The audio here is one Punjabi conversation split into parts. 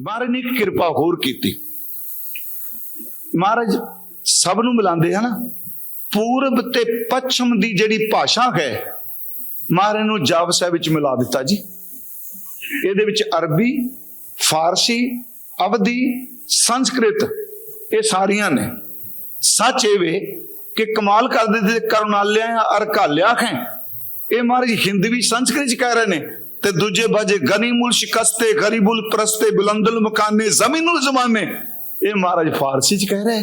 ਮਹਾਰਾਜ ਨੇ ਇੱਕ ਕਿਰਪਾ ਹੋਰ ਕੀਤੀ। ਮਹਾਰਾਜ ਸਭ ਨੂੰ ਮਿਲਾਉਂਦੇ ਹਨ। ਪੂਰਬ ਤੇ ਪੱਛਮ ਦੀ ਜਿਹੜੀ ਭਾਸ਼ਾ ਹੈ, ਮਹਾਰਾਜ ਨੂੰ ਜਾਪ ਸਾਹਿਬ ਵਿੱਚ ਮਿਲਾ ਦਿੱਤਾ ਜੀ। ਇਹਦੇ ਵਿੱਚ ਅਰਬੀ, ਫਾਰਸੀ, ਅਵਧੀ, ਸੰਸਕ੍ਰਿਤ ਇਹ ਸਾਰੀਆਂ ਨੇ। ਸੱਚ ਇਹ ਵੇ ਕਿ ਕਮਾਲ ਕਰਦੇ ਦਿੱਤੇ ਕਰੁਣਾਲਿਆ ਅਰ ਘਾਲਿਆ ਹੈ। ਇਹ ਮਹਾਰਾਜ ਹਿੰਦੀ ਸੰਸਕ੍ਰਿਤ ਚ ਕਹਿ ਰਹੇ ਨੇ। ਤੇ ਦੂਜੇ ਬਾਜੇ ਗਨੀਮੁਲ ਸ਼ਿਕਸਤੇ, ਗਰੀਬੁਲ ਪ੍ਰਸਤੇ, ਬੁਲੰਦੁਲ ਮਕਾਨੇ, ਜ਼ਮੀਨੁਲ ਜ਼ਮਾਨੇ। ਇਹ ਮਹਾਰਾਜ ਫਾਰਸੀ ਚ ਕਹਿ ਰਹੇ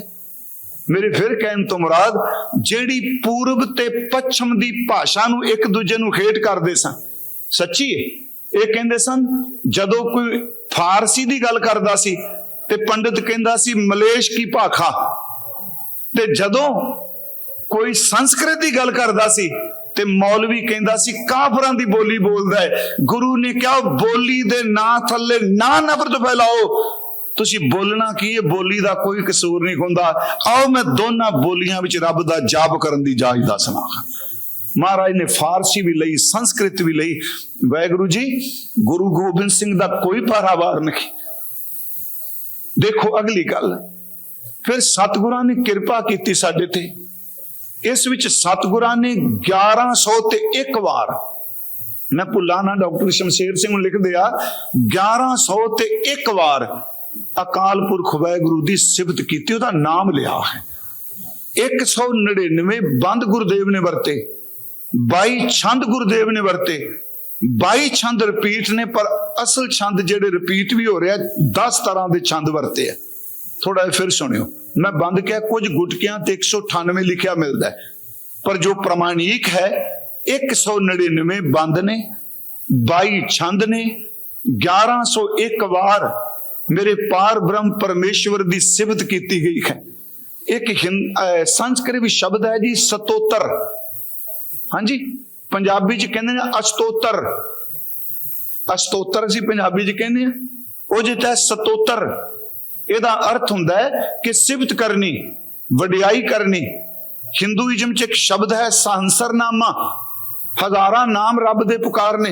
ਮੇਰੇ ਫਿਰ ਕਹਿਣ ਤੋਂ ਮੁਰਾਦ, ਜਿਹੜੀ ਪੂਰਬ ਤੇ ਪੱਛਮ ਦੀ ਭਾਸ਼ਾ ਨੂੰ ਇੱਕ ਦੂਜੇ ਨੂੰ ਖੇਡ ਕਰਦੇ ਸਨ। ਸੱਚੀ ਹੈ ਇਹ ਕਹਿੰਦੇ ਸਨ, ਜਦੋਂ ਕੋਈ ਫਾਰਸੀ ਦੀ ਗੱਲ ਕਰਦਾ ਸੀ ਤੇ ਪੰਡਿਤ ਕਹਿੰਦਾ ਸੀ, ਮਲੇਸ਼ ਕੀ ਭਾਖਾ। ਤੇ ਜਦੋਂ ਕੋਈ ਸੰਸਕ੍ਰਿਤ ਦੀ ਗੱਲ ਕਰਦਾ ਸੀ ਤੇ ਮੌਲਵੀ ਕਹਿੰਦਾ ਸੀ, ਕਾਫਰਾਂ ਦੀ ਬੋਲੀ ਬੋਲਦਾ ਹੈ। ਗੁਰੂ ਨੇ ਕਿਹਾ ਬੋਲੀ ਦੇ ਨਾਂ ਥੱਲੇ ਨਾ ਨਫ਼ਰਤ ਫੈਲਾਓ। ਤੁਸੀਂ ਬੋਲਣਾ ਕੀ ਹੈ? ਬੋਲੀ ਦਾ ਕੋਈ ਕਸੂਰ ਨਹੀਂ ਹੁੰਦਾ। ਆਓ, ਮੈਂ ਦੋਨਾਂ ਬੋਲੀਆਂ ਵਿੱਚ ਰੱਬ ਦਾ ਜਾਪ ਕਰਨ ਦੀ ਜਾਚ ਦੱਸਣਾ ਮਹਾਰਾਜ ਨੇ ਫਾਰਸੀ ਵੀ ਲਈ, ਸੰਸਕ੍ਰਿਤ ਵੀ ਲਈ। ਵੈਗੁਰੂ ਜੀ, ਗੁਰੂ ਗੋਬਿੰਦ ਸਿੰਘ ਦਾ ਕੋਈ ਪਾਰਾਵਾਰ ਨਹੀਂ। ਦੇਖੋ ਅਗਲੀ ਗੱਲ। ਫਿਰ ਸਤਿਗੁਰਾਂ ਨੇ ਕਿਰਪਾ ਕੀਤੀ ਸਾਡੇ ਤੇ। ਇਸ ਵਿੱਚ ਸਤਿਗੁਰਾਂ ਨੇ 1100 ਤੇ ਇੱਕ ਵਾਰ, ਮੈਂ ਭੁੱਲਾ ਨਾ, ਡਾਕਟਰ ਸ਼ਮਸ਼ੇਰ ਸਿੰਘ ਨੂੰ ਲਿਖਦੇ ਆ 1100 ਤੇ ਇੱਕ ਵਾਰ ਅਕਾਲ ਪੁਰਖ ਵਾਹਿਗੁਰੂ ਦੀ ਸਿਫਤ ਕੀਤੀ, ਉਹਦਾ ਨਾਮ ਲਿਆ ਹੈ। 199 ਬੰਦ ਗੁਰਦੇਵ ਨੇ ਵਰਤੇ 22 ਛੰਦ ਗੁਰਦੇਵ ਨੇ ਵਰਤੇ 22 ਛੰਦ ਰਿਪੀਟ ਨੇ, ਪਰ ਅਸਲ ਛੰਦ ਜਿਹੜੇ ਰਿਪੀਟ ਵੀ ਹੋ ਰਿਹਾ 10 ਤਰ੍ਹਾਂ ਦੇ ਛੰਦ ਵਰਤੇ ਆ। ਥੋੜਾ ਜਿਹਾ ਫਿਰ ਸੁਣਿਓ। ਮੈਂ ਬੰਦ ਕਿਹਾ ਕੁਝ ਗੁਟਕਿਆਂ ਤੇ 198 ਲਿਖਿਆ ਮਿਲਦਾ ਹੈ ਪਰ ਜੋ ਪ੍ਰਮਾਣਿਕ ਹੈ 199 ਬੰਦ ਨੇ 22 ਛੰਦ ਨੇ 1101 ਵਾਰ ਮੇਰੇ ਪਾਰ ਬ੍ਰਹਮ ਪਰਮੇਸ਼ਵਰ ਦੀ ਸਿਫਤ ਕੀਤੀ ਗਈ ਹੈ ਇੱਕ ਹਿੰਦ- ਅਹ ਸੰਸਕ੍ਰਿਤ ਵਿੱਚ ਸ਼ਬਦ ਹੈ ਜੀ ਸਤੋਤਰ ਹਾਂਜੀ ਪੰਜਾਬੀ ਚ ਕਹਿੰਦੇ ਨੇ ਅਸ਼ਤੋਤਰ ਅਸ਼ਤੋਤਰ ਅਸੀਂ ਪੰਜਾਬੀ ਚ ਕਹਿੰਦੇ ਆ ਉਹ ਜਿਹੜਾ ਸਤੋਤਰ ਇਹਦਾ ਅਰਥ ਹੁੰਦਾ ਹੈ ਕਿ ਸਿਫਤ ਕਰਨੀ, ਵਡਿਆਈ ਕਰਨੀ। ਹਿੰਦੂਇਜ਼ਮ ਚ ਇੱਕ ਸ਼ਬਦ ਹੈ ਸਹੰਸਰਨਾਮਾ। ਹਜ਼ਾਰਾਂ ਨਾਮ ਰੱਬ ਦੇ ਪੁਕਾਰਨੇ।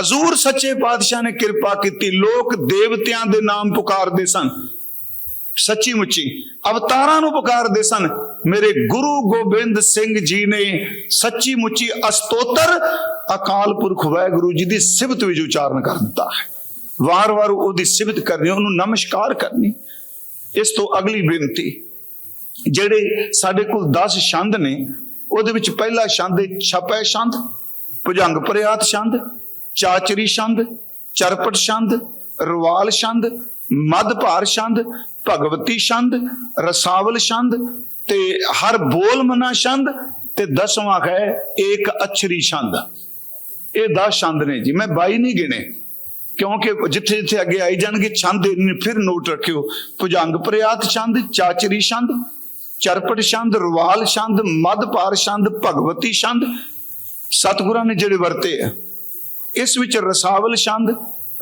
ਹਜ਼ੂਰ ਸੱਚੇ ਪਾਤਸ਼ਾਹ ਨੇ ਕਿਰਪਾ ਕੀਤੀ, ਲੋਕ ਦੇਵਤਿਆਂ ਦੇ ਨਾਮ ਪੁਕਾਰਦੇ ਸਨ। ਸੱਚੀ ਮੁੱਚੀ ਅਵਤਾਰਾਂ ਨੂੰ ਪੁਕਾਰਦੇ ਸਨ। ਮੇਰੇ ਗੁਰੂ ਗੋਬਿੰਦ ਸਿੰਘ ਜੀ ਨੇ ਸੱਚੀ ਮੁੱਚੀ ਅਸਤੋਤਰ ਅਕਾਲ ਪੁਰਖ ਵਾਹਿਗੁਰੂ ਜੀ ਦੀ ਸਿਫਤ ਵਿੱਚ ਉਚਾਰਨ ਕਰ ਦਿੱਤਾ ਹੈ। ਵਾਰ-ਵਾਰ ਉਹਦੀ ਸਿਫਤ ਕਰਨੀ, ਉਹਨੂੰ ਨਮਸਕਾਰ ਕਰਨੀ। ਇਸ ਤੋਂ ਅਗਲੀ ਬੇਨਤੀ, ਜਿਹੜੇ ਸਾਡੇ ਕੋਲ 10 ਛੰਦ ਨੇ, ਉਹਦੇ ਵਿੱਚ ਪਹਿਲਾ ਛੰਦ ਛਪੈ ਛੰਦ, ਭੁਜੰਗ ਪ੍ਰਿਆਤ ਛੰਦ, ਚਾਚਰੀ ਛੰਦ, ਚਰਪਟ ਛੰਦ, ਰਵਾਲ ਛੰਦ ਮਦ ਭਾਰ ਛੰਦ, ਭਗਵਤੀ ਛੰਦ, ਰਸਾਵਲ ਛੰਦ ਤੇ ਹਰ ਬੋਲ ਮਨਾ ਛੰਦ ਤੇ ਦਸਵਾਂ ਹੈ ਏਕ ਅਛਰੀ ਛੰਦ। ਇਹ 10 ਛੰਦ ਨੇ ਜੀ। ਮੈਂ 22 ਨਹੀਂ ਗਿਣੇ। ਕਿਉਂਕਿ ਜਿੱਥੇ ਜਿੱਥੇ ਅੱਗੇ ਆਈ ਜਾਣਗੇ, ਛੰਦ ਇਹਨੇ ਫਿਰ ਨੋਟ ਰੱਖਿਓ। ਭੁਜੰਗ ਪ੍ਰਿਆਤ ਛੰਦ, ਚਾਚਰੀ ਛੰਦ, ਚਰਪਟ ਛੰਦ, ਰਵਾਲ ਛੰਦ ਮਦ ਭਾਰ ਛੰਦ, ਭਗਵਤੀ ਛੰਦ। ਸਤਿਗੁਰਾਂ ਨੇ ਜਿਹੜੇ ਵਰਤੇ ਆ, ਇਸ ਵਿੱਚ ਰਸਾਵਲ ਛੰਦ,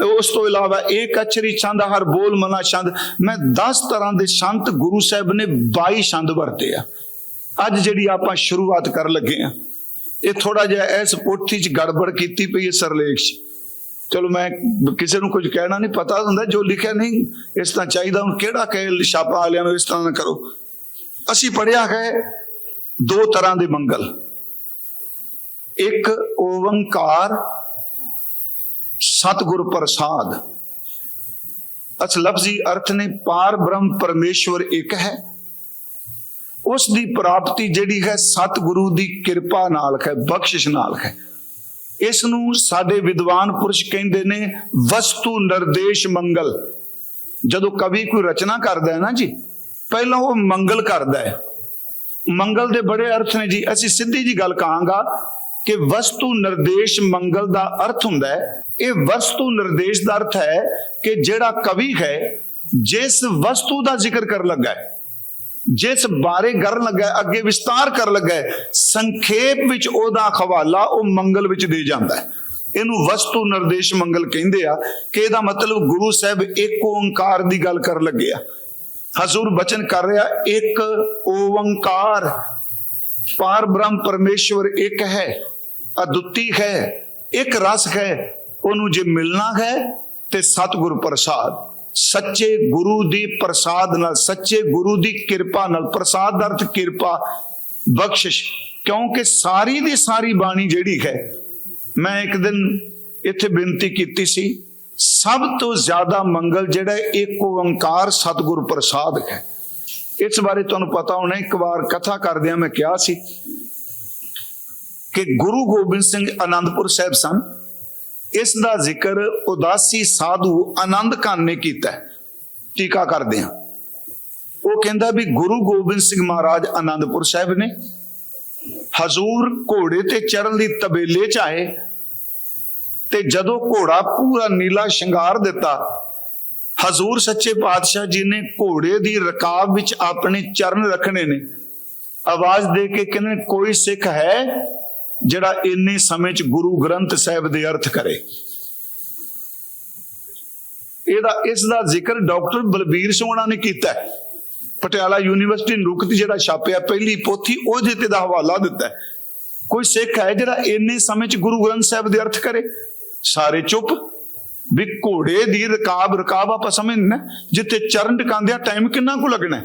ਉਸ ਤੋਂ ਇਲਾਵਾ ਏਕ ਅਛਰੀ ਛੰਦ, ਹਰ ਬੋਲ ਮਨਾ ਛੰਦ। ਮੈਂ 10 ਤਰ੍ਹਾਂ ਦੇ ਸੰਤ ਗੁਰੂ ਸਾਹਿਬ ਨੇ 22 ਛੰਦ ਵਰਤੇ ਆ। ਅੱਜ ਜਿਹੜੀ ਆਪਾਂ ਸ਼ੁਰੂਆਤ ਕਰਨ ਲੱਗੇ ਆ, ਇਹ ਥੋੜਾ ਜਿਹਾ ਇਸ ਪੋਥੀ 'ਚ ਗੜਬੜ ਕੀਤੀ ਪਈ ਹੈ ਸਰਲੇਖ 'ਚ। ਚਲੋ ਮੈਂ ਕਿਸੇ ਨੂੰ ਕੁਝ ਕਹਿਣਾ ਨਹੀਂ, ਪਤਾ ਹੁੰਦਾ ਜੋ ਲਿਖਿਆ ਨਹੀਂ, ਇਸ ਤਰ੍ਹਾਂ ਚਾਹੀਦਾ ਹੁਣ ਕਿਹੜਾ ਕਹੇ ਛਾਪਾ ਵਾਲਿਆਂ ਨੂੰ ਇਸ ਤਰ੍ਹਾਂ ਨਾ ਕਰੋ। ਅਸੀਂ ਪੜਿਆ ਹੈ ਦੋ ਤਰ੍ਹਾਂ ਦੇ ਮੰਗਲ। ਇੱਕ ਓਵੰਕਾਰ ਸਤਿਗੁਰ ਪ੍ਰਸਾਦ। ਅਸ ਲਫ਼ਜ਼ੀ ਅਰਥ ਨੇ, ਪਾਰ ਬ੍ਰਹਮ ਪਰਮੇਸ਼ਵਰ ਇੱਕ ਹੈ। ਉਸ ਦੀ ਪ੍ਰਾਪਤੀ ਜਿਹੜੀ ਹੈ ਸਤਿਗੁਰੂ ਦੀ ਕਿਰਪਾ ਨਾਲ ਹੈ, ਬਖਸ਼ਿਸ਼ ਨਾਲ ਹੈ। ਇਸ ਨੂੰ ਸਾਡੇ ਵਿਦਵਾਨ ਪੁਰਸ਼ ਕਹਿੰਦੇ ਨੇ ਵਸਤੂ ਨਿਰਦੇਸ਼ ਮੰਗਲ। ਜਦੋਂ ਕਵੀ ਕੋਈ ਰਚਨਾ ਕਰਦਾ ਹੈ ਨਾ ਜੀ, ਪਹਿਲਾਂ ਉਹ ਮੰਗਲ ਕਰਦਾ ਹੈ। ਮੰਗਲ ਦੇ ਬੜੇ ਅਰਥ ਨੇ ਜੀ। ਅਸੀਂ ਸਿੱਧੀ ਜੀ ਗੱਲ ਕਹਾਂਗਾ ਕਿ ਵਸਤੂ ਨਿਰਦੇਸ਼ ਮੰਗਲ ਦਾ ਅਰਥ ਹੁੰਦਾ ਹੈ। ਇਹ ਵਸਤੂ ਨਿਰਦੇਸ਼ ਦਾ ਅਰਥ ਹੈ ਕਿ ਜਿਹੜਾ ਕਵੀ ਹੈ, ਜਿਸ ਵਸਤੂ ਦਾ ਜ਼ਿਕਰ ਕਰਨ ਲੱਗਾ ਹੈ ਜਿਸ ਬਾਰੇ ਕਰਨ ਲੱਗਾ, ਅੱਗੇ ਵਿਸਤਾਰ ਕਰਨ ਲੱਗਾ ਸੰਖੇਪ ਵਿੱਚ ਉਹਦਾ ਹਵਾਲਾ ਉਹ ਮੰਗਲ ਵਿੱਚ ਦੇ ਜਾਂਦਾ ਹੈ। ਇਹਨੂੰ ਵਸਤੂ ਨਿਰਦੇਸ਼ ਮੰਗਲ ਕਹਿੰਦੇ ਆ ਕਿ ਇਹਦਾ ਮਤਲਬ ਗੁਰੂ ਸਾਹਿਬ ਇੱਕ ਓੰਕਾਰ ਦੀ ਗੱਲ ਕਰਨ ਲੱਗੇ ਆ। ਹਜ਼ੂਰ ਬਚਨ ਕਰ ਰਿਹਾ, ਇੱਕ ਓੰਕਾਰ। ਪਾਰ ਬ੍ਰਹਮ ਪਰਮੇਸ਼ਵਰ ਇੱਕ ਹੈ, ਅਦੁੱਤੀ ਹੈ, ਇੱਕ ਰਸ ਹੈ, ਉਹਨੂੰ ਜੇ ਮਿਲਣਾ ਹੈ ਤੇ ਸਤਿਗੁਰ ਪ੍ਰਸਾਦ। ਸੱਚੇ ਗੁਰੂ ਦੀ ਪ੍ਰਸਾਦ ਨਾਲ ਸੱਚੇ ਗੁਰੂ ਦੀ ਕਿਰਪਾ ਨਾਲ ਪ੍ਰਸਾਦ ਦਾ ਅਰਥ ਕਿਰਪਾ ਬਖਸ਼ਿਸ਼ ਕਿਉਂਕਿ ਸਾਰੀ ਦੀ ਸਾਰੀ ਬਾਣੀ ਜਿਹੜੀ ਹੈ ਮੈਂ ਇੱਕ ਦਿਨ ਇੱਥੇ ਬੇਨਤੀ ਕੀਤੀ ਸੀ ਸਭ ਤੋਂ ਜ਼ਿਆਦਾ ਮੰਗਲ ਜਿਹੜਾ ਹੈ, ਇੱਕ ਓੰਕਾਰ ਸਤਿਗੁਰ ਪ੍ਰਸਾਦ ਹੈ। ਇਸ ਬਾਰੇ ਤੁਹਾਨੂੰ ਪਤਾ ਹੋਣਾ ਇੱਕ ਵਾਰ ਕਥਾ ਕਰਦਿਆਂ ਮੈਂ ਕਿਹਾ ਸੀ ਕਿ ਗੁਰੂ ਗੋਬਿੰਦ ਸਿੰਘ ਆਨੰਦਪੁਰ ਸਾਹਿਬ ਸਨ। ਇਸ ਦਾ ਜ਼ਿਕਰ ਉਦਾਸੀ ਸਾਧੂ ਆਨੰਦ ਕਾਨ ਨੇ ਕੀਤਾ ਟੀਕਾ ਕਰਦੇ ਹਾਂ। ਉਹ ਕਹਿੰਦਾ ਵੀ ਗੁਰੂ ਗੋਬਿੰਦ ਸਿੰਘ ਮਹਾਰਾਜ ਆਨੰਦਪੁਰ ਸਾਹਿਬ ਨੇ ਹਜ਼ੂਰ ਘੋੜੇ ਤੇ ਚੜਨ ਦੀ ਤਬੇਲੇ ਚ ਆਏ ਤੇ ਜਦੋਂ ਘੋੜਾ ਪੂਰਾ ਨੀਲਾ ਸ਼ਿੰਗਾਰ ਦਿੱਤਾ, ਹਜ਼ੂਰ ਸੱਚੇ ਪਾਤਸ਼ਾਹ ਜੀ ਨੇ ਘੋੜੇ ਦੀ ਰਕਾਬ ਵਿੱਚ ਆਪਣੇ ਚਰਨ ਰੱਖਣੇ ਨੇ। ਆਵਾਜ਼ ਦੇ ਕੇ ਕਹਿੰਦੇ ਕੋਈ ਸਿੱਖ ਹੈ? ਜਿਹੜਾ ਇੰਨੇ ਸਮੇਂ ਚ ਗੁਰੂ ਗ੍ਰੰਥ ਸਾਹਿਬ ਦੇ ਅਰਥ ਕਰੇ। ਇਹਦਾ ਇਸ ਦਾ ਜ਼ਿਕਰ ਡਾਕਟਰ ਬਲਬੀਰ ਸੋਹਣਾ ਨੇ ਕੀਤਾ ਪਟਿਆਲਾ ਯੂਨੀਵਰਸਿਟੀ ਨੁਕਤ ਜਿਹੜਾ ਛਾਪਿਆ, ਪਹਿਲੀ ਪੋਥੀ ਉਹਦੇ ਤੇ ਦਾ ਹਵਾਲਾ ਦਿੱਤਾ ਕੋਈ ਸਿੱਖ ਹੈ ਜਿਹੜਾ ਇੰਨੇ ਸਮੇਂ ਚ ਗੁਰੂ ਗ੍ਰੰਥ ਸਾਹਿਬ ਦੇ ਅਰਥ ਕਰੇ? ਸਾਰੇ ਚੁੱਪ। ਵੀ ਘੋੜੇ ਦੀ ਰਕਾਬ ਰਕਾਬ ਆਪਾਂ ਸਮਝਦੇ ਨਾ ਜਿੱਥੇ ਚਰਨ ਟਿਕਾਉਂਦਿਆਂ ਟਾਈਮ ਕਿੰਨਾ ਕੁ ਲੱਗਣਾ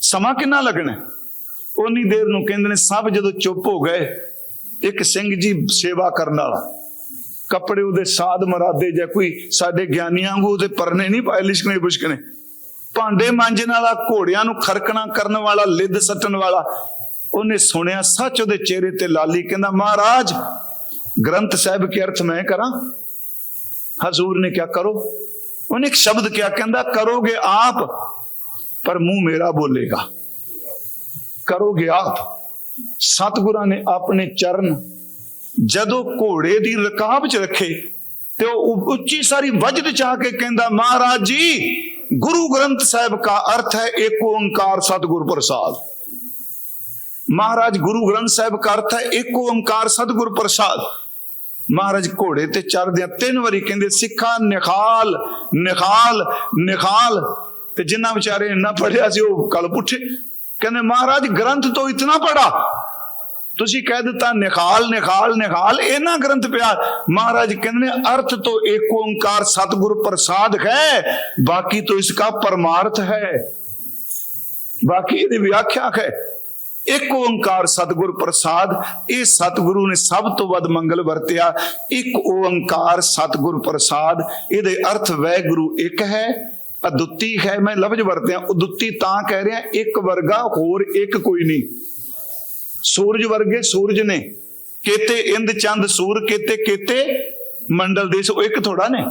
ਸਮਾਂ ਕਿੰਨਾ ਲੱਗਣਾ ਉਨੀ ਦੇਰ ਨੂੰ ਕਹਿੰਦੇ ਨੇ, ਸਭ ਜਦੋਂ ਚੁੱਪ ਹੋ ਗਏ ਇੱਕ ਸਿੰਘ ਜੀ ਸੇਵਾ ਕਰਨ ਵਾਲਾ। ਕੱਪੜੇ ਉਹਦੇ ਸਾਧ ਮਰਾਦੇ ਜਾਂ ਕੋਈ ਸਾਡੇ ਗਿਆਨੀਆਂ ਵਾਂਗੂ ਉਹਦੇ ਪਰਨੇ ਨਹੀਂ ਪਾਏ ਲਿਸ਼ਕਣੇ ਬੁਸ਼ਕਣੇ। ਭਾਂਡੇ ਮਾਂਜਣ ਵਾਲਾ, ਘੋੜਿਆਂ ਨੂੰ ਖਰਕਣਾ ਕਰਨ ਵਾਲਾ, ਲਿੱਦ ਸੱਟਣ ਵਾਲਾ, ਉਹਨੇ ਸੁਣਿਆ ਸੱਚ ਉਹਦੇ ਚਿਹਰੇ ਤੇ ਲਾਲੀ, ਕਹਿੰਦਾ, ਮਹਾਰਾਜ, ਗ੍ਰੰਥ ਸਾਹਿਬ ਕੇ ਅਰਥ ਮੈਂ ਕਰਾਂ? ਹਜ਼ੂਰ ਨੇ ਕਿਹਾ, ਕਰੋ। ਉਹਨੇ ਇੱਕ ਸ਼ਬਦ ਕਿਹਾ, ਕਹਿੰਦਾ, ਕਰੋਗੇ ਆਪ, ਪਰ ਮੂੰਹ ਮੇਰਾ ਬੋਲੇਗਾ। ਕਰੋਗੇ ਆਪ। ਸਤਿਗੁਰਾਂ ਨੇ ਆਪਣੇ ਚਰਨ ਜਦੋਂ ਘੋੜੇ ਦੀ ਰਕਾਬ 'ਚ ਰੱਖੇ ਤੇ ਉਹ ਉੱਚੀ ਸਾਰੀ ਵਜਦ ਚਾਹ ਕੇ ਕਹਿੰਦਾ, ਮਹਾਰਾਜ ਜੀ, ਗੁਰੂ ਗ੍ਰੰਥ ਸਾਹਿਬ ਦਾ ਅਰਥ ਹੈ ਏਕ ਓੰਕਾਰ ਸਤਿਗੁਰ ਪ੍ਰਸਾਦ। ਮਹਾਰਾਜ, ਗੁਰੂ ਗ੍ਰੰਥ ਸਾਹਿਬ ਦਾ ਅਰਥ ਹੈ ਏਕ ਓੰਕਾਰ ਸਤਿਗੁਰ ਪ੍ਰਸਾਦ। ਮਹਾਰਾਜ, ਘੋੜੇ ਤੇ ਚੜਦਿਆਂ ਤਿੰਨ ਵਾਰੀ ਕਹਿੰਦੇ, ਸਿੱਖਾ ਨਿਖਾਲ ਨਿਖਾਲ ਨਿਖਾਲ। ਤੇ ਜਿੰਨਾ ਵਿਚਾਰੇ ਇੰਨਾ ਪੜਿਆ ਸੀ, ਉਹ ਕਲ ਪੁੱਠੇ। ਕਹਿੰਦੇ, ਮਹਾਰਾਜ, ਗ੍ਰੰਥ ਤੋਂ ਇਤਨਾ ਪੜਾ ਤੁਸੀਂ ਕਹਿ ਦਿੱਤਾ ਨਿਖਾਲ ਨਿਖਾਲ ਨਿਖਾਲ ਇਹਨਾਂ ਗ੍ਰੰਥ ਪਿਆ। ਮਹਾਰਾਜ ਕਹਿੰਦੇ ਨੇ, ਅਰਥ ਤੋਂ ਏਕ ਓੰਕਾਰ ਸਤਿਗੁਰ ਪ੍ਰਸਾਦ ਹੈ, ਬਾਕੀ ਤੋਂ ਇਸਕਾ ਪਰਮਾਰਥ ਹੈ। ਬਾਕੀ ਇਹਦੀ ਵਿਆਖਿਆ ਹੈ। ਇੱਕ ਓੰਕਾਰ ਸਤਿਗੁਰ ਪ੍ਰਸਾਦ, ਇਹ ਸਤਿਗੁਰੂ ਨੇ ਸਭ ਤੋਂ ਵੱਧ ਮੰਗਲ ਵਰਤਿਆ। ਇੱਕ ਓੰਕਾਰ ਸਤਿਗੁਰ ਪ੍ਰਸਾਦ, ਇਹਦੇ ਅਰਥ ਵੈਗੁਰੂ ਇੱਕ ਹੈ, ਅਦੁੱਤੀ ਹੈ। ਮੈਂ ਲਫ਼ਜ਼ ਵਰਤਿਆ, ਉਦੁੱਤੀ ਤਾਂ ਕਹਿ ਰਿਹਾ, ਇੱਕ ਵਰਗਾ ਹੋਰ ਇੱਕ ਕੋਈ ਨਹੀਂ। ਸੂਰਜ ਵਰਗੇ ਸੂਰਜ ਨੇ। ਕੇਤੇ ਇੰਦ ਚੰਦ ਸੂਰ, ਕੇਤੇ ਕੇਤੇ ਮੰਡਲ ਦੇਸ਼, ਉਹ ਇੱਕ ਥੋੜਾ ਨੇ।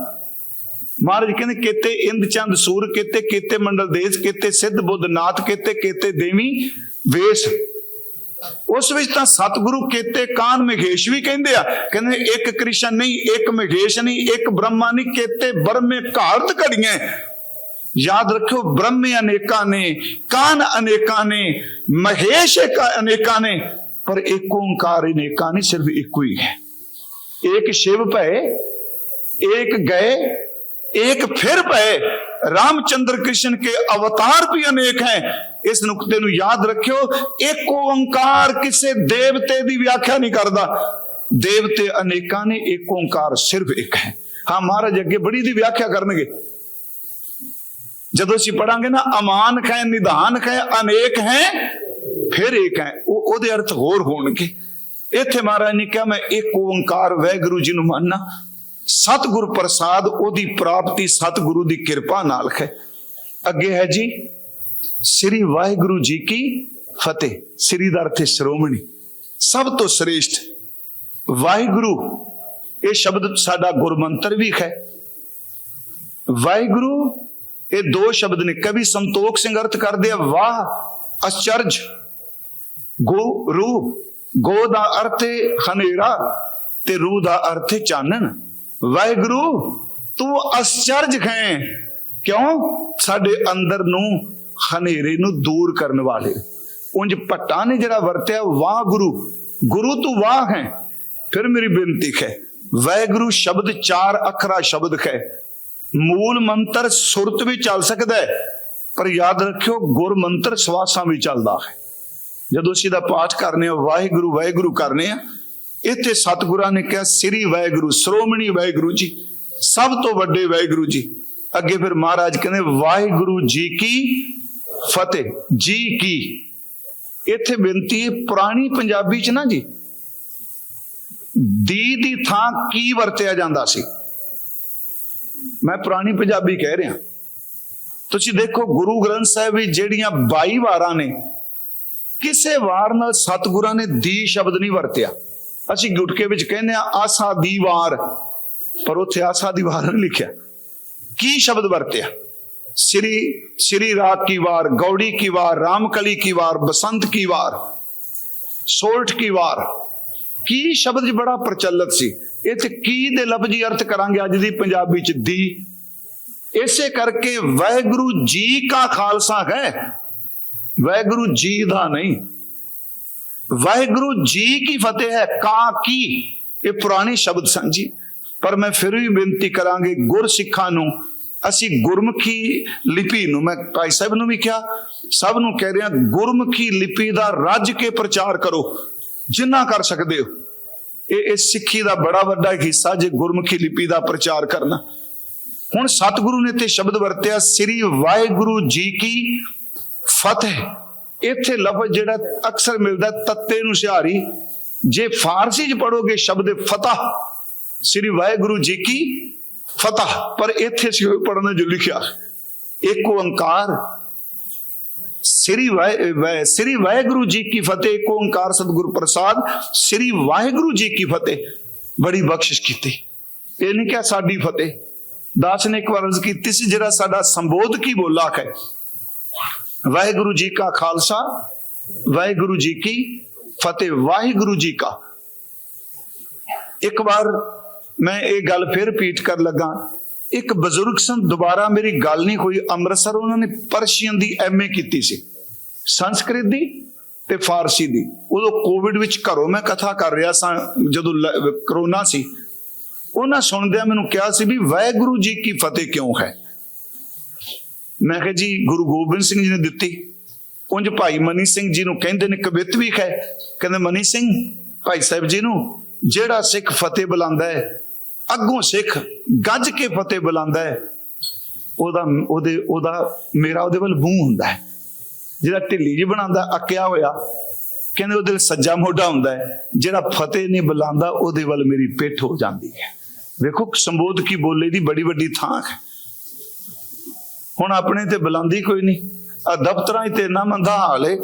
ਮਹਾਰਾਜ ਕਹਿੰਦੇ ਕੇਤੇ ਇੰਦ ਚੰਦ ਸੂਰ, ਕੇਤੇ ਕੇਤੇ ਮੰਡਲ ਦੇਸ਼, ਕੇਤੇ ਸਿੱਧ ਬੁੱਧ ਨਾਥ, ਕੇਤੇ ਕੇਤੇ ਦੇਵੀ ਵੇਸ਼। ਉਸ ਵਿੱਚ ਤਾਂ ਸਤਿਗੁਰੂ ਕੇਤੇ ਕਾਨ ਮਹੇਸ਼ ਵੀ ਕਹਿੰਦੇ ਆ। ਕਹਿੰਦੇ ਇੱਕ ਕ੍ਰਿਸ਼ਨ ਨਹੀਂ, ਇੱਕ ਮਹੇਸ਼ ਨਹੀਂ, ਇੱਕ ਬ੍ਰਹਮਾ ਨਹੀਂ, ਕੇਤੇ ਬਰਮੇ ਘਾਰਤ ਘੜੀਆਂ ਯਾਦ ਰੱਖਿਓ ਬ੍ਰਹਮ ਅਨੇਕਾਂ ਨੇ ਕਾਨ ਅਨੇਕਾਂ ਨੇ ਮਹੇਸ਼ ਇੱਕ ਅਨੇਕਾਂ ਨੇ ਪਰ ਇੱਕ ਓੰਕਾਰ ਅਨੇਕਾਂ ਨਹੀਂ ਸਿਰਫ ਇੱਕੋ ਹੀ ਹੈ एक शिव भय एक गए एक फिर भय रामचंद्र कृष्ण के अवतार भी अनेक हैं ਇਸ ਨੁਕਤੇ ਨੂੰ ਯਾਦ ਰੱਖਿਓ ਇੱਕ ਓੰਕਾਰ ਕਿਸੇ ਦੇਵਤੇ ਦੀ ਵਿਆਖਿਆ ਨਹੀਂ ਕਰਦਾ ਦੇਵਤੇ ਅਨੇਕਾਂ ਨੇ ਇੱਕ ਓੰਕਾਰ ਸਿਰਫ ਇੱਕ ਹੈ ਹਾਂ ਮਹਾਰਾਜ ਅੱਗੇ ਬੜੀ ਦੀ ਵਿਆਖਿਆ ਕਰਨਗੇ ਜਦੋਂ ਅਸੀਂ ਪੜਾਂਗੇ ਨਾ, ਅਮਾਨ ਹੈ ਨਿਧਾਨ ਹੈ ਅਨੇਕ ਹੈ, ਫਿਰ ਇੱਕ ਹੈ। ਉਹ ਉਹਦੇ ਅਰਥ ਹੋਰ ਹੋਣਗੇ। ਇੱਥੇ ਮਹਾਰਾਜ ਨੇ ਕਿਹਾ, ਮੈਂ ਇੱਕ ਓੰਕਾਰ ਵੈਗੁਰੂ ਜੀ ਨੂੰ ਮੰਨਣਾ ਸਤਿਗੁਰ ਪ੍ਰਸਾਦ, ਉਹਦੀ ਪ੍ਰਾਪਤੀ ਸਤਿਗੁਰੂ ਦੀ ਕਿਰਪਾ ਨਾਲ ਹੈ। ਅੱਗੇ ਹੈ ਜੀ, ਸ੍ਰੀ ਵਾਹਿਗੁਰੂ ਜੀ ਕੀ ਫਤਿਹ। ਸ੍ਰੀ ਦਾ ਅਰਥ ਹੈ ਸ਼੍ਰੋਮਣੀ। ਸਭ ਤੋਂ ਸ੍ਰੇਸ਼ਟ ਵਾਹਿਗੁਰੂ, ਇਹ ਸ਼ਬਦ ਸਾਡਾ ਗੁਰਮੰਤਰ ਵੀ ਹੈ। ਵਾਹਿਗੁਰੂ ਇਹ ਦੋ ਸ਼ਬਦ ਨੇ। ਕਵੀ ਸੰਤੋਖ ਸਿੰਘ ਅਰਥ ਕਰਦੇ ਆ, ਵਾਹ ਅਚਰਜ ਗੋ ਰੂ ਗੋ ਦਾ ਅਰਥ ਹੈ ਹਨੇਰਾ ਤੇ ਰੂ ਦਾ ਅਰਥ ਹੈ ਚਾਨਣ। ਵਾਹਿਗੁਰੂ, ਤੂੰ ਅਚਰਜ ਹੈ। ਕਿਉਂ? ਸਾਡੇ ਅੰਦਰ ਨੂੰ ਹਨੇਰੇ ਨੂੰ ਦੂਰ ਕਰਨ ਵਾਲੇ। ਉੰਜ ਭੱਟਾ ਨੇ ਜਿਹੜਾ ਵਰਤਿਆ, ਵਾਹ ਗੁਰੂ। ਗੁਰੂ ਤੂੰ ਵਾਹ ਹੈ। ਫਿਰ ਮੇਰੀ ਬੇਨਤੀ ਹੈ, ਵਾਹਿਗੁਰੂ ਸ਼ਬਦ ਚਾਰ ਅੱਖਰਾ ਸ਼ਬਦ ਹੈ। ਮੂਲ ਮੰਤਰ ਸੁਰਤ ਵੀ ਚੱਲ ਸਕਦਾ ਹੈ, ਪਰ ਯਾਦ ਰੱਖਿਓ ਗੁਰ ਮੰਤਰ ਸਵਾਸਾਂ ਵੀ ਚੱਲਦਾ ਹੈ। ਜਦੋਂ ਅਸੀਂ ਦਾ ਪਾਠ ਕਰਨੇ ਆ, ਵਾਹਿਗੁਰੂ ਵਾਹਿਗੁਰੂ ਕਰਨੇ ਆ, ਇੱਥੇ ਸਤਿਗੁਰਾਂ ਨੇ ਕਿਹਾ, ਸ੍ਰੀ ਵਾਹਿਗੁਰੂ, ਸ਼੍ਰੋਮਣੀ ਵਾਹਿਗੁਰੂ ਜੀ, ਸਭ ਤੋਂ ਵੱਡੇ ਵਾਹਿਗੁਰੂ ਜੀ। ਅੱਗੇ ਫਿਰ ਮਹਾਰਾਜ ਕਹਿੰਦੇ, ਵਾਹਿਗੁਰੂ ਜੀ ਕੀ ਫਤਿਹ, ਜੀ ਕੀ। ਇੱਥੇ ਬੇਨਤੀ ਹੈ, ਪੁਰਾਣੀ ਪੰਜਾਬੀ ਚ ਨਾ ਜੀ, ਦੀ ਦੀ ਥਾਂ ਕੀ ਵਰਤਿਆ ਜਾਂਦਾ ਸੀ? ਮੈਂ ਪੁਰਾਣੀ ਪੰਜਾਬੀ ਕਹਿ ਰਿਹਾ। ਤੁਸੀਂ ਦੇਖੋ ਗੁਰੂ ਗ੍ਰੰਥ ਸਾਹਿਬ ਵਿੱਚ ਜਿਹੜੀਆਂ 22 ਵਾਰਾਂ ਨੇ, ਕਿਸੇ ਵਾਰ ਨਾਲ ਸਤਿਗੁਰਾਂ ਨੇ ਦੀ ਸ਼ਬਦ ਨਹੀਂ ਵਰਤਿਆ। ਅਸੀਂ ਗੁਟਕੇ ਵਿੱਚ ਕਹਿੰਦੇ ਆ ਆਸਾ ਦੀ ਵਾਰ। ਪਰ ਉੱਥੇ ਆਸਾ ਦੀ ਵਾਰ ਨਹੀਂ ਲਿਖਿਆ। ਕੀ ਸ਼ਬਦ ਵਰਤਿਆ? ਸ੍ਰੀ ਸ੍ਰੀ ਰਾਤ ਕੀ ਵਾਰ, ਗੌੜੀ ਕੀ ਵਾਰ, ਰਾਮਕਲੀ ਕੀ ਵਾਰ, ਬਸੰਤ ਕੀ ਵਾਰ, ਸੋਲਟ ਕੀ ਵਾਰ। ਕੀ ਸ਼ਬਦ ਜੀ ਬੜਾ ਪ੍ਰਚਲਿਤ ਸੀ? ਇਹ ਤੇ ਕੀ ਦੇ ਲਫ਼ਜ਼ੀ ਅਰਥ ਕਰਾਂਗੇ ਅੱਜ ਦੀ ਪੰਜਾਬੀ ਚ? ਦੀ। ਇਸੇ ਕਰਕੇ ਵਾਹਿਗੁਰੂ ਜੀ ਕਾ ਖਾਲਸਾ ਹੈ। ਵਾਹਿਗੁਰੂ ਜੀ ਦਾ ਨਹੀਂ। ਵਾਹਿਗੁਰੂ ਜੀ ਕੀ ਫਤਿਹ ਹੈ, ਕਾ ਕੀ? ਇਹ ਪੁਰਾਣੇ ਸ਼ਬਦ ਸਨ ਜੀ। ਪਰ ਮੈਂ ਫਿਰ ਵੀ ਬੇਨਤੀ ਕਰਾਂਗੇ ਗੁਰਸਿੱਖਾਂ ਨੂੰ, ਅਸੀਂ ਗੁਰਮੁਖੀ ਲਿਪੀ ਨੂੰ, ਮੈਂ ਭਾਈ ਸਾਹਿਬ ਨੂੰ ਵੀ ਕਿਹਾ, ਸਭ ਨੂੰ ਕਹਿ ਰਿਹਾ, ਗੁਰਮੁਖੀ ਲਿਪੀ ਦਾ ਰੱਜ ਕੇ ਪ੍ਰਚਾਰ ਕਰੋ। ਜਿੰਨਾ ਕਰ ਸਕਦੇ ਹੋ। ਇਹ ਇਹ ਸਿੱਖੀ ਦਾ ਬੜਾ ਵੱਡਾ ਹਿੱਸਾ ਜੇ ਗੁਰਮੁਖੀ ਲਿਪੀ ਦਾ ਪ੍ਰਚਾਰ ਕਰਨਾ। ਹੁਣ ਸਤਿਗੁਰੂ ਨੇ ਤੇ ਸ਼ਬਦ ਵਰਤਿਆ, ਸ੍ਰੀ ਵਾਹਿਗੁਰੂ ਜੀ ਕੀ ਫਤਿਹ। ਇੱਥੇ ਲਫ਼ਜ਼ ਜਿਹੜਾ ਅਕਸਰ ਮਿਲਦਾ, ਤੱਤੇ ਨੂੰ ਸਿਹਾਰੀ। ਜੇ ਫਾਰਸੀ ਚ ਪੜੋਗੇ ਸ਼ਬਦ ਫਤਹ, ਸ੍ਰੀ ਵਾਹਿਗੁਰੂ ਜੀ ਕੀ ਫਤਹ। ਪਰ ਇੱਥੇ ਸੀ ਪੜਨਾ ਜੋ ਲਿਖਿਆ, ਇੱਕ ਓੰਕਾਰ ਸ੍ਰੀ ਵਾਹਿ ਵਾਹਿ- ਸ੍ਰੀ ਵਾਹਿਗੁਰੂ ਜੀ ਕੀ ਫਤਿਹ ਇੱਕ ਓੰਕਾਰ ਸਤਿਗੁਰ ਪ੍ਰਸਾਦ, ਸ੍ਰੀ ਵਾਹਿਗੁਰੂ ਜੀ ਕੀ ਫਤਿਹ। ਬੜੀ ਬਖਸ਼ਿਸ਼ ਕੀਤੀ। ਇਹ ਨਹੀਂ ਕਿ ਸਾਡੀ ਫਤਿਹ। ਦਾਸ ਨੇ ਇੱਕ ਵਾਰ ਅਰਜ਼ ਕੀਤੀ ਸੀ, ਜਿਹੜਾ ਸਾਡਾ ਸੰਬੋਧ ਕੀ ਬੋਲਾ ਹੈ? ਵਾਹਿਗੁਰੂ ਜੀ ਕਾ ਖਾਲਸਾ, ਵਾਹਿਗੁਰੂ ਜੀ ਕੀ ਫਤਿਹ, ਵਾਹਿਗੁਰੂ ਜੀ ਕਾ। ਇੱਕ ਵਾਰ ਮੈਂ ਇਹ ਗੱਲ ਫਿਰ ਰਿਪੀਟ ਕਰਨ ਲੱਗਾ। ਇੱਕ ਬਜ਼ੁਰਗ ਸਨ, ਦੁਬਾਰਾ ਮੇਰੀ ਗੱਲ ਨਹੀਂ ਹੋਈ। ਅੰਮ੍ਰਿਤਸਰ ਉਹਨਾਂ ਨੇ ਪਰਸ਼ੀਅਨ ਦੀ ਐਮਏ ਕੀਤੀ ਸੀ, ਸੰਸਕ੍ਰਿਤ ਦੀ ਤੇ ਫਾਰਸੀ ਦੀ। ਉਦੋਂ ਕੋਵਿਡ ਵਿੱਚ ਘਰੋਂ ਮੈਂ ਕਥਾ ਕਰ ਰਿਹਾ ਸਾਂ, ਜਦੋਂ ਲ- ਕਰੋਨਾ ਸੀ। ਉਹਨਾਂ ਸੁਣਦਿਆਂ ਮੈਨੂੰ ਕਿਹਾ ਸੀ ਵੀ, ਵਾਹਿਗੁਰੂ ਜੀ ਕੀ ਫਤਿਹ ਕਿਉਂ ਹੈ? ਮੈਂ ਕਿਹਾ, ਜੀ, ਗੁਰੂ ਗੋਬਿੰਦ ਸਿੰਘ ਜੀ ਨੇ ਦਿੱਤੀ। ਉਂਝ ਭਾਈ ਮਨੀ ਸਿੰਘ ਜੀ ਨੂੰ ਕਹਿੰਦੇ ਨੇ, ਕਵਿਤ ਵੀ ਹੈ। ਕਹਿੰਦੇ, ਮਨੀ ਸਿੰਘ, ਭਾਈ ਸਾਹਿਬ ਜੀ ਨੂੰ, ਜਿਹੜਾ ਸਿੱਖ ਫਤਿਹ ਬੁਲਾਉਂਦਾ ਹੈ ਅੱਗੋਂ ਸਿੱਖ ਗੱਜ ਕੇ ਫਤਿਹ ਬੁਲਾਉਂਦਾ ਹੈ, ਉਹਦਾ, ਉਹਦੇ, ਉਹਦਾ, ਮੇਰਾ ਉਹਦੇ ਵੱਲ ਮੂੰਹ ਹੁੰਦਾ ਹੈ। ਜਿਹੜਾ ਢਿੱਲੀ ਜੀ ਬਣਾਉਂਦਾ, ਅੱਕਿਆ ਹੋਇਆ, ਕਹਿੰਦੇ ਉਹਦੇ ਸੱਜਾ ਮੋਢਾ ਹੁੰਦਾ ਹੈ। ਜਿਹੜਾ ਫਤਿਹ ਨਹੀਂ ਬੁਲਾਉਂਦਾ, ਉਹਦੇ ਵੱਲ ਮੇਰੀ ਪਿੱਠ ਹੋ ਜਾਂਦੀ ਹੈ। ਵੇਖੋ, ਸੰਬੋਧ ਕੀ ਬੋਲੇ ਦੀ ਬੜੀ ਵੱਡੀ ਥਾਂ ਹੈ। ਹੁਣ ਆਪਣੇ ਤੇ ਬੁਲਾਉਂਦੀ ਕੋਈ ਨਹੀਂ। ਆ ਦਫ਼ਤਰਾਂ 'ਚ ਤੇ ਨਾ ਮੰਦਾ ਹਾਲ ਏ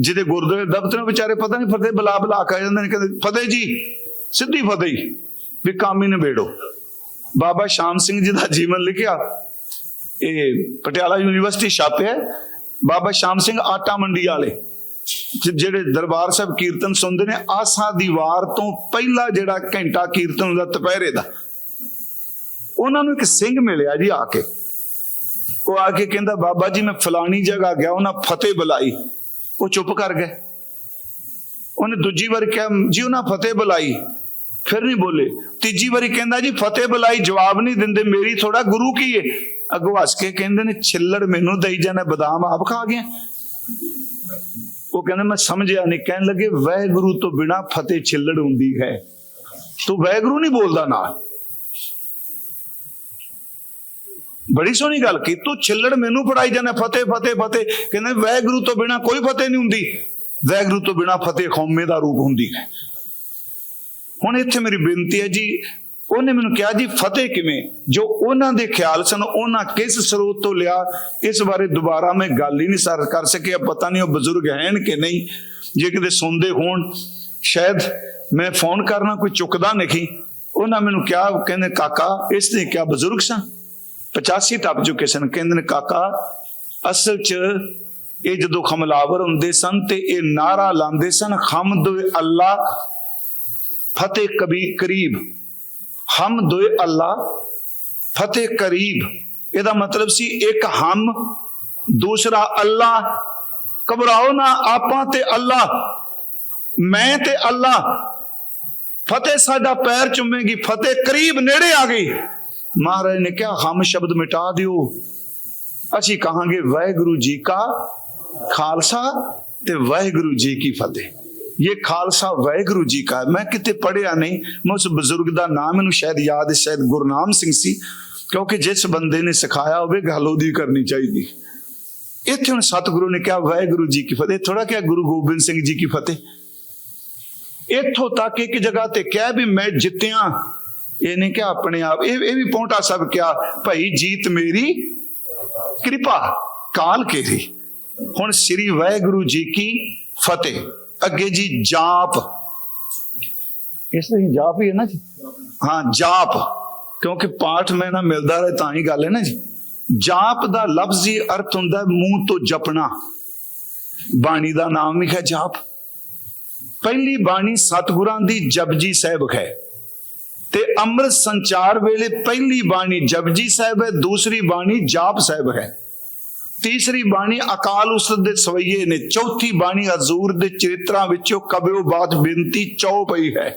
ਜਿਹਦੇ ਗੁਰਦੁਆਰੇ ਦਫ਼ਤਰਾਂ ਵਿਚਾਰੇ ਪਤਾ ਨਹੀਂ ਫਤਿਹ ਬੁਲਾ ਬੁਲਾ ਕੇ ਆ ਜਾਂਦੇ ਨੇ, ਕਹਿੰਦੇ, ਫਤਿਹ ਜੀ, ਸਿੱਧੀ ਫਤਿਹ। ਵੀ ਕੰਮ ਹੀ ਨਿਬੇੜੋ। ਬਾਬਾ ਸ਼ਾਮ ਸਿੰਘ ਜੀ ਦਾ ਜੀਵਨ ਲਿਖਿਆ। ਇਹ ਪਟਿਆਲਾ ਯੂਨੀਵਰਸਿਟੀ ਛਾਪਿਆ ਬਾਬਾ ਸ਼ਾਮ ਸਿੰਘ ਆਟਾ ਮੰਡੀ ਵਾਲੇ ਜਿਹੜੇ ਦਰਬਾਰ ਸਾਹਿਬ ਕੀਰਤਨ ਸੁਣਦੇ ਨੇ, ਆਸਾ ਦੀ ਵਾਰ ਤੋਂ ਪਹਿਲਾ ਜਿਹੜਾ ਘੰਟਾ ਕੀਰਤਨ ਹੁੰਦਾ, ਦੁਪਹਿਰੇ ਦਾ। ਉਹਨਾਂ ਨੂੰ ਇੱਕ ਸਿੰਘ ਮਿਲਿਆ ਜੀ ਆ ਕੇ। ਉਹ ਆ ਕੇ ਕਹਿੰਦਾ, ਬਾਬਾ ਜੀ, ਮੈਂ ਫਲਾਣੀ ਜਗ੍ਹਾ ਗਿਆ, ਉਹਨਾਂ ਫਤਿਹ ਬੁਲਾਈ। ਉਹ ਚੁੱਪ ਕਰ ਗਏ। ਉਹਨੇ ਦੂਜੀ ਵਾਰ ਕਿਹਾ, ਜੀ, ਉਹਨਾਂ ਫਤਿਹ ਬੁਲਾਈ। ਫਿਰ ਨਹੀਂ ਬੋਲੇ। ਤੀਜੀ ਵਾਰੀ ਕਹਿੰਦਾ ਜੀ, ਫਤਿਹ ਬੁਲਾਈ, ਜਵਾਬ ਨਹੀਂ ਦਿੰਦੇ, ਮੇਰੀ ਥੋੜਾ ਗੁਰੂ ਕੀ ਏ? ਅੱਗੋਂ ਹੱਸ ਕੇ ਕਹਿੰਦੇ ਨੇ, ਛਿੱਲੜ ਮੈਨੂੰ ਦਈ ਜਾਣਾ, ਬਦਾਮ ਆਪ ਖਾ ਗਿਆ। ਉਹ ਕਹਿੰਦੇ, ਮੈਂ ਸਮਝਿਆ ਨਹੀਂ। ਕਹਿਣ ਲੱਗੇ, ਵਾਹਿਗੁਰੂ ਤੋਂ ਬਿਨਾ ਫਤਿਹ ਛਿੱਲੜ ਹੁੰਦੀ ਹੈ। ਤੂੰ ਵਾਹਿਗੁਰੂ ਨਹੀਂ ਬੋਲਦਾ ਨਾਲ। ਬੜੀ ਸੋਹਣੀ ਗੱਲ ਕੀ, ਤੂੰ ਛਿੱਲੜ ਮੈਨੂੰ ਫੜਾਈ ਜਾਂਦਾ ਫਤਿਹ ਫਤਿਹ ਫਤਿਹ। ਕਹਿੰਦੇ, ਵਾਹਿਗੁਰੂ ਤੋਂ ਬਿਨਾ ਕੋਈ ਫਤਿਹ ਨਹੀਂ ਹੁੰਦੀ। ਵਾਹਿਗੁਰੂ ਤੋਂ ਬਿਨਾ ਫਤਿਹ ਖੌਮੇ ਦਾ ਰੂਪ ਹੁੰਦੀ ਹੈ। ਹੁਣ ਇੱਥੇ ਮੇਰੀ ਬੇਨਤੀ ਹੈ ਜੀ, ਉਹਨੇ ਮੈਨੂੰ ਕਿਹਾ ਜੀ, ਫਤਿਹ ਕਿਵੇਂ? ਜੋ ਉਹਨਾਂ ਦੇ ਖਿਆਲ ਸਨ, ਉਹਨਾਂ ਕਿਸ ਸਰੋਤ ਤੋਂ ਲਿਆ? ਇਸ ਬਾਰੇ ਦੁਬਾਰਾ ਮੈਂ ਗੱਲ ਹੀ ਨਹੀਂ ਸਰ ਕਰ ਸਕਿਆ, ਪਤਾ ਨਹੀਂ ਉਹ ਬਜ਼ੁਰਗ ਹਨ ਕਿ ਨਹੀਂ। ਜੇ ਕਿਤੇ ਸੁਣਦੇ ਹੋਣ, ਸ਼ਾਇਦ ਮੈਂ ਫੋਨ ਕਰਨਾ, ਕੋਈ ਚੁੱਕਦਾ ਨਹੀਂ। ਉਹਨਾਂ ਮੈਨੂੰ ਕਿਹਾ ਕਹਿੰਦੇ, ਕਾਕਾ, ਇਸ ਨੇ ਕਿਹਾ, ਬਜ਼ੁਰਗ ਸਨ 85 ਟੱਪ ਚੁੱਕੇ ਸਨ। ਕਹਿੰਦੇ ਨੇ, ਕਾਕਾ, ਅਸਲ 'ਚ ਇਹ ਜਦੋਂ ਖਮਲਾਵਰ ਹੁੰਦੇ ਸਨ ਤੇ ਇਹ ਨਾਰਾ ਲਾਉਂਦੇ ਸਨ ਹਮਦ ਅੱਲਾ ਫਤਿਹ ਕਬੀ ਕਰੀਬ। ਹਮ ਦੋਏ ਅੱਲਾ, ਫਤਿਹ ਕਰੀਬ। ਇਹਦਾ ਮਤਲਬ ਸੀ ਇੱਕ ਹਮ, ਦੂਸਰਾ ਅੱਲਾ। ਘਬਰਾਓ ਨਾ, ਆਪਾਂ ਤੇ ਅੱਲਾ। ਮੈਂ ਤੇ ਅੱਲਾ। ਫਤਿਹ ਸਾਡਾ ਪੈਰ ਚੁੰਮੇਗੀ, ਫਤਿਹ ਕਰੀਬ ਨੇੜੇ ਆ ਗਈ। ਮਹਾਰਾਜ ਨੇ ਕਿਹਾ, ਹਮ ਸ਼ਬਦ ਮਿਟਾ ਦਿਓ। ਅਸੀਂ ਕਹਾਂਗੇ, ਵਾਹਿਗੁਰੂ ਜੀ ਕਾ ਖਾਲਸਾ ਤੇ ਵਾਹਿਗੁਰੂ ਜੀ ਕੀ ਫਤਿਹ। ਇਹ ਖਾਲਸਾ ਵਾਹਿਗੁਰੂ ਜੀ ਕਾ ਹੈ। ਮੈਂ ਕਿਤੇ ਪੜਿਆ ਨਹੀਂ ਮੈਂ ਉਸ ਬਜ਼ੁਰਗ ਦਾ ਨਾਮ ਮੈਨੂੰ ਸ਼ਾਇਦ ਯਾਦ ਹੈ ਸ਼ਾਇਦ ਗੁਰਨਾਮ ਸਿੰਘ ਸੀ ਕਿਉਂਕਿ ਜਿਸ ਬੰਦੇ ਨੇ ਸਿਖਾਇਆ ਹੋਵੇ ਗੱਲ ਕਰਨੀ ਚਾਹੀਦੀ ਇੱਥੇ ਹੁਣ ਸਤਿਗੁਰੂ ਨੇ ਕਿਹਾ ਵਾਹਿਗੁਰੂ ਜੀ ਕੀ ਫਤਿਹ ਥੋੜਾ ਕਿਹਾ ਗੁਰੂ ਗੋਬਿੰਦ ਸਿੰਘ ਜੀ ਕੀ ਫਤਿਹ ਇੱਥੋਂ ਤੱਕ ਇੱਕ ਜਗ੍ਹਾ ਤੇ ਕਿਹਾ ਵੀ ਮੈਂ ਜਿੱਤਿਆ ਇਹਨੇ ਕਿਹਾ ਆਪਣੇ ਆਪ ਇਹ ਇਹ ਵੀ ਪੌਂਟਾ ਸਭ ਕਿਹਾ ਭਾਈ ਜੀਤ ਮੇਰੀ ਕਿਰਪਾ ਕਾਲ ਕੇਰੀ ਹੁਣ ਸ੍ਰੀ ਵਾਹਿਗੁਰੂ ਜੀ ਕੀ ਫਤਿਹ ਅੱਗੇ ਜੀ ਜਾਪ। ਇਸ ਹੀ ਜਾਪ ਹੀ ਹੈ ਨਾ ਜੀ? ਹਾਂ ਜਾਪ। ਕਿਉਂਕਿ ਪਾਠ ਮੈਂ ਨਾ ਮਿਲਦਾ ਰਹੇ ਤਾਂ ਹੀ ਗੱਲ ਹੈ ਨਾ ਜੀ। ਜਾਪ ਦਾ ਲਫ਼ਜ਼ੀ ਅਰਥ ਹੁੰਦਾ ਹੈ ਮੂੰਹ ਤੋਂ ਜਪਣਾ। ਬਾਣੀ ਦਾ ਨਾਮ ਵੀ ਹੈ ਜਾਪ। ਪਹਿਲੀ ਬਾਣੀ ਸਤਿਗੁਰਾਂ ਦੀ ਜਪਜੀ ਸਾਹਿਬ ਹੈ। ਤੇ ਅੰਮ੍ਰਿਤ ਸੰਚਾਰ ਵੇਲੇ ਪਹਿਲੀ ਬਾਣੀ ਜਪਜੀ ਸਾਹਿਬ ਹੈ ਦੂਸਰੀ ਬਾਣੀ ਜਾਪ ਸਾਹਿਬ ਹੈ। ਤੀਸਰੀ ਬਾਣੀ ਅਕਾਲ ਉਸਤ ਦੇ ਸਵਈਏ ਨੇ, ਚੌਥੀ ਬਾਣੀ ਹਜ਼ੂਰ ਦੇ ਚਰਿਤਰਾਂ ਵਿੱਚੋਂ ਕਬਿਓ ਬਾਤ ਬੇਨਤੀ ਚੌ ਪਈ ਹੈ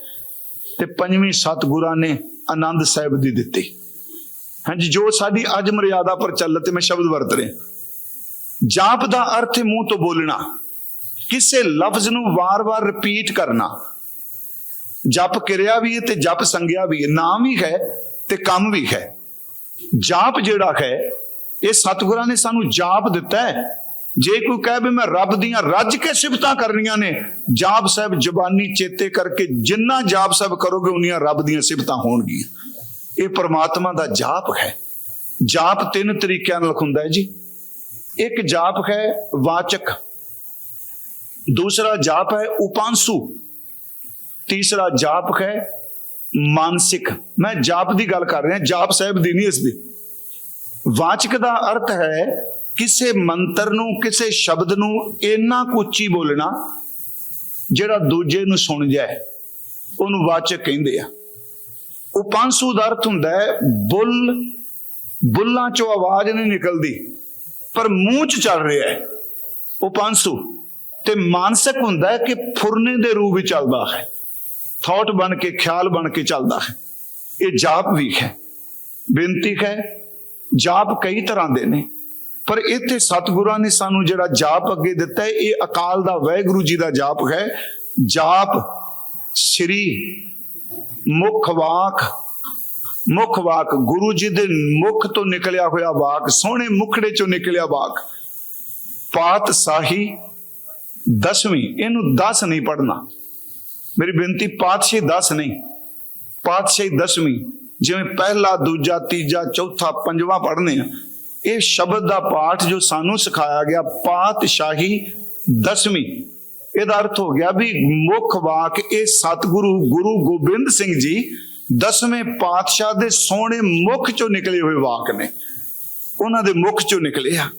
ਤੇ ਪੰਜਵੀਂ ਸਤਿਗੁਰਾਂ ਨੇ ਆਨੰਦ ਸਾਹਿਬ ਦੀ ਦਿੱਤੀ। ਹਾਂਜੀ, ਜੋ ਸਾਡੀ ਅੱਜ ਮਰਿਆਦਾ ਪਰ ਚੱਲ ਮੈਂ ਸ਼ਬਦ ਵਰਤ ਰਿਹਾ। ਜਾਪ ਦਾ ਅਰਥ ਮੂੰਹ ਤੋਂ ਬੋਲਣਾ, ਕਿਸੇ ਲਫ਼ਜ਼ ਨੂੰ ਵਾਰ-ਵਾਰ ਰਿਪੀਟ ਕਰਨਾ। ਜਪ ਕਿਰਿਆ ਵੀ ਹੈ ਤੇ ਜਪ ਸੰਗਿਆ ਵੀ ਹੈ, ਨਾਮ ਵੀ ਹੈ ਤੇ ਕੰਮ ਵੀ ਹੈ। ਜਾਪ ਜਿਹੜਾ ਹੈ ਇਹ ਸਤਿਗੁਰਾਂ ਨੇ ਸਾਨੂੰ ਜਾਪ ਦਿੱਤਾ ਹੈ। ਜੇ ਕੋਈ ਕਹੇ ਵੀ ਮੈਂ ਰੱਬ ਦੀਆਂ ਰੱਜ ਕੇ ਸਿਫਤਾਂ ਕਰਨੀਆਂ ਨੇ, ਜਾਪ ਸਾਹਿਬ ਜ਼ਬਾਨੀ ਚੇਤੇ ਕਰਕੇ ਜਿੰਨਾ ਜਾਪ ਸਾਹਿਬ ਕਰੋਗੇ, ਉਨੀਆਂ ਰੱਬ ਦੀਆਂ ਸਿਫਤਾਂ ਹੋਣਗੀਆਂ। ਇਹ ਪਰਮਾਤਮਾ ਦਾ ਜਾਪ ਹੈ। ਜਾਪ ਤਿੰਨ ਤਰੀਕਿਆਂ ਨਾਲ ਹੁੰਦਾ ਹੈ ਜੀ। ਇੱਕ ਜਾਪ ਹੈ ਵਾਚਕ, ਦੂਸਰਾ ਜਾਪ ਹੈ ਉਪਾਂਸੂ, ਤੀਸਰਾ ਜਾਪ ਹੈ ਮਾਨਸਿਕ। ਮੈਂ ਜਾਪ ਦੀ ਗੱਲ ਕਰ ਰਿਹਾ, ਜਾਪ ਸਾਹਿਬ ਦੀ ਨਹੀਂ ਇਸ ਦੀ। ਵਾਚਕ ਦਾ ਅਰਥ ਹੈ ਕਿਸੇ ਮੰਤਰ ਨੂੰ, ਕਿਸੇ ਸ਼ਬਦ ਨੂੰ ਇੰਨਾ ਕੁ ਉੱਚੀ ਬੋਲਣਾ ਜਿਹੜਾ ਦੂਜੇ ਨੂੰ ਸੁਣ ਜਾਏ। ਉਹਨੂੰ ਵਾਚਕ ਕਹਿੰਦੇ ਆ। ਉਪਾਂਸੂ ਦਾ ਅਰਥ ਹੁੰਦਾ ਹੈ, ਬੁੱਲ, ਬੁੱਲਾਂ ਚੋਂ ਆਵਾਜ਼ ਨਹੀਂ ਨਿਕਲਦੀ, ਪਰ ਮੂੰਹ 'ਚ ਚੱਲ ਰਿਹਾ ਹੈ। ਉਪਾਂਸੂ ਤੇ ਮਾਨਸਿਕ ਹੁੰਦਾ ਹੈ ਕਿ ਫੁਰਨੇ ਦੇ ਰੂਪ ਵਿੱਚ ਚੱਲਦਾ ਹੈ। ਥਾਟ ਬਣ ਕੇ, ਖਿਆਲ ਬਣ ਕੇ ਚੱਲਦਾ ਹੈ। ਇਹ ਜਾਪ ਵੀ ਹੈ। ਬੇਨਤੀ ਹੈ ਜਾਪ ਕਈ ਤਰ੍ਹਾਂ ਦੇ ਨੇ। ਪਰ ਇੱਥੇ ਸਤਿਗੁਰਾਂ ਨੇ ਸਾਨੂੰ ਜਿਹੜਾ ਜਾਪ ਅੱਗੇ ਦਿੱਤਾ ਹੈ, ਇਹ ਅਕਾਲ ਦਾ ਵਾਹਿਗੁਰੂ ਜੀ ਦਾ ਜਾਪ ਹੈ। ਜਾਪ ਸ੍ਰੀ ਮੁਖ ਵਾਕ ਮੁਖ ਵਾਕ, ਗੁਰੂ ਜੀ ਦੇ ਮੁਖ ਤੋਂ ਨਿਕਲਿਆ ਹੋਇਆ ਵਾਕ, ਸੋਹਣੇ ਮੁਖੜੇ ਚੋਂ ਨਿਕਲਿਆ ਵਾਕ। ਪਾਤ ਸਾਹੀ ਦਸਵੀਂ, ਇਹਨੂੰ 10 ਨਹੀਂ ਪੜਨਾ ਮੇਰੀ ਬੇਨਤੀ, ਪਾਤਸ਼ਾਹੀ 10 ਨਹੀਂ, ਪਾਤਸ਼ਾਹੀ ਦਸਵੀਂ। ਜਿਵੇਂ ਪਹਿਲਾ, ਦੂਜਾ, ਤੀਜਾ, ਚੌਥਾ, ਪੰਜਵਾਂ ਪੜ੍ਹਨੇ ਆ, ਇਹ ਸ਼ਬਦ ਦਾ ਪਾਠ ਜੋ ਸਾਨੂੰ ਸਿਖਾਇਆ ਗਿਆ, ਪਾਤਸ਼ਾਹੀ ਦਸਵੀਂ। ਇਹਦਾ ਅਰਥ ਹੋ ਗਿਆ ਵੀ ਮੁੱਖ ਵਾਕ ਇਹ ਸਤਿਗੁਰੂ ਗੁਰੂ ਗੋਬਿੰਦ ਸਿੰਘ ਜੀ ਦਸਵੇਂ ਪਾਤਸ਼ਾਹ ਦੇ ਸੋਹਣੇ ਮੁਖ ਚੋਂ ਨਿਕਲੇ ਹੋਏ ਵਾਕ ਨੇ। ਉਹਨਾਂ ਦੇ ਮੁਖ ਚੋਂ ਨਿਕਲੇ ਆ।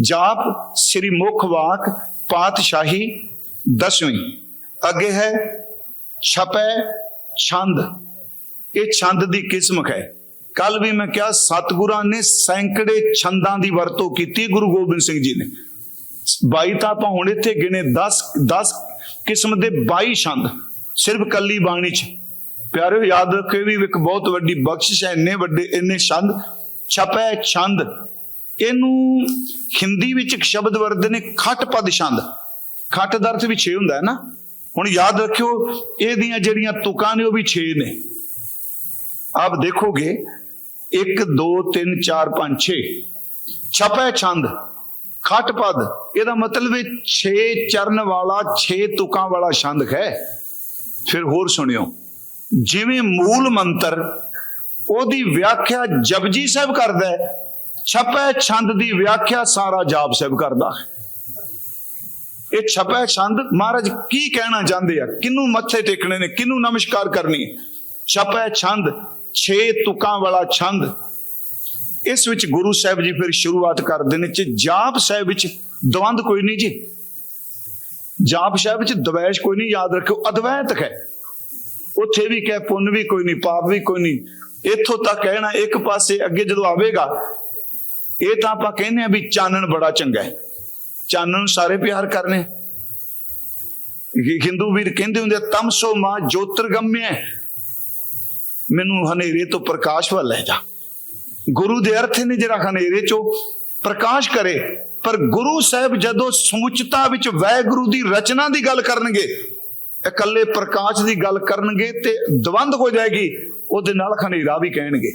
ਜਾਪ, ਸ੍ਰੀ ਮੁਖ ਵਾਕ, ਪਾਤਸ਼ਾਹੀ ਦਸਵੀਂ। ਅੱਗੇ ਹੈ, ਛਪੈ ਛੰਦ। ਇਹ ਛੰਦ ਦੀ ਕਿਸਮ ਹੈ। ਕੱਲ ਵੀ ਮੈਂ ਕਿਹਾ, ਸਤਿਗੁਰਾਂ ਨੇ ਸੈਂਕੜੇ ਛੰਦਾਂ ਦੀ ਵਰਤੋਂ ਕੀਤੀ, ਗੁਰੂ ਗੋਬਿੰਦ ਸਿੰਘ ਜੀ ਨੇ। 22 ਤਾਂ ਆਪਾਂ ਹੁਣ ਇੱਥੇ ਗਿਣੇ 10 10 ਕਿਸਮ ਦੇ 22 ਛੰਦ, ਸਿਰਫ ਕੱਲੀ ਬਾਣੀ 'ਚ। ਪਿਆਰਿਓ, ਯਾਦ ਰੱਖੋ ਵੀ ਇੱਕ ਬਹੁਤ ਵੱਡੀ ਬਖਸ਼ਿਸ਼ ਹੈ, ਇੰਨੇ ਵੱਡੇ, ਇੰਨੇ ਛੰਦ, ਛਪੈ ਛੰਦ। ਇਹਨੂੰ ਹਿੰਦੀ ਵਿੱਚ ਇੱਕ ਸ਼ਬਦ ਵਰਤਦੇ ਨੇ, ਖੱਟ ਪਦ ਛੰਦ। ਖੱਟ ਦਾ ਅਰਥ ਵੀ 6 ਹੁੰਦਾ ਹੈ ਨਾ। ਹੁਣ ਯਾਦ ਰੱਖਿਓ, ਇਹਦੀਆਂ ਜਿਹੜੀਆਂ ਤੁਕਾਂ ਨੇ ਉਹ ਵੀ 6 ਨੇ। ਆਪ ਦੇਖੋਗੇ 1 2 3 4 5 6 ਛਪੈ ਛੰਦ, ਖੱਟ ਪਦ, ਇਹਦਾ ਮਤਲਬ ਹੈ 6 ਚਰਨ ਵਾਲਾ 6 ਤੁਕਾਂ ਵਾਲਾ ਛੰਦ ਹੈ। ਫਿਰ ਹੋਰ ਸੁਣਿਓ, ਜਿਵੇਂ ਮੂਲ ਮੰਤਰ, ਉਹਦੀ ਵਿਆਖਿਆ ਜਪਜੀ ਸਾਹਿਬ ਕਰਦਾ ਹੈ, ਛਪੈ ਛੰਦ ਦੀ ਵਿਆਖਿਆ ਸਾਰਾ ਜਾਪ ਸਾਹਿਬ ਕਰਦਾ ਹੈ। ਇਹ ਛਪੈ ਛੰਦ, ਮਹਾਰਾਜ ਕੀ ਕਹਿਣਾ ਚਾਹੁੰਦੇ ਆ? ਕਿਨੂੰ ਮੱਥੇ ਟੇਕਣੇ ਨੇ ਕਿਨੂੰ ਨਮਸਕਾਰ ਕਰਨੀ ਹੈ? ਛਪੈ ਛੰਦ 6 ਤੁਕਾਂ ਵਾਲਾ ਛੰਦ। ਇਸ ਵਿੱਚ ਗੁਰੂ ਸਾਹਿਬ ਜੀ ਫਿਰ ਸ਼ੁਰੂਆਤ ਕਰਦੇ ਨੇ ਚ ਜਾਪ ਸਾਹਿਬ ਵਿੱਚ ਦਵੰਦ ਕੋਈ ਨਹੀਂ ਜੀ। ਜਾਪ ਸਾਹਿਬ ਵਿੱਚ ਦਵੈਸ਼ ਕੋਈ ਨਹੀਂ ਯਾਦ ਰੱਖਿਓ ਅਦਵੈਤ ਹੈ। ਉੱਥੇ ਵੀ ਕਹਿ ਪੁੰਨ ਵੀ ਕੋਈ ਨਹੀਂ ਪਾਪ ਵੀ ਕੋਈ ਨਹੀਂ। ਇੱਥੋਂ ਤੱਕ ਕਹਿਣਾ ਇੱਕ ਪਾਸੇ ਅੱਗੇ ਜਦੋਂ ਆਵੇਗਾ ਇਹ ਤਾਂ ਆਪਾਂ ਕਹਿੰਦੇ ਆ ਵੀ ਚਾਨਣ ਬੜਾ ਚੰਗਾ ਹੈ। ਚਾਨਣ ਨੂੰ ਸਾਰੇ ਪਿਆਰ ਕਰਨੇ। ਇਹ ਹਿੰਦੂ ਵੀਰ ਕਹਿੰਦੇ ਹੁੰਦੇ ਆ, ਤਮਸੋ ਮਾ ਜੋਤਰਗਮਯ ਮੈਨੂੰ ਹਨੇਰੇ ਤੋਂ ਪ੍ਰਕਾਸ਼ ਵੱਲ ਲੈ ਜਾ। ਗੁਰੂ ਦੇ ਅਰਥ ਨੇ ਜਿਹੜਾ ਹਨੇਰੇ ਚੋਂ ਪ੍ਰਕਾਸ਼ ਕਰੇ, ਪਰ ਗੁਰੂ ਸਾਹਿਬ ਜਦੋਂ ਸਮੁੱਚਤਾ ਵਿੱਚ ਵੈਗੁਰੂ ਦੀ ਰਚਨਾ ਦੀ ਗੱਲ ਕਰਨਗੇ, ਇਕੱਲੇ ਪ੍ਰਕਾਸ਼ ਦੀ ਗੱਲ ਕਰਨਗੇ ਤੇ ਦਵੰਦ ਹੋ ਜਾਏਗੀ, ਉਹਦੇ ਨਾਲ ਹਨੇਰਾ ਵੀ ਕਹਿਣਗੇ।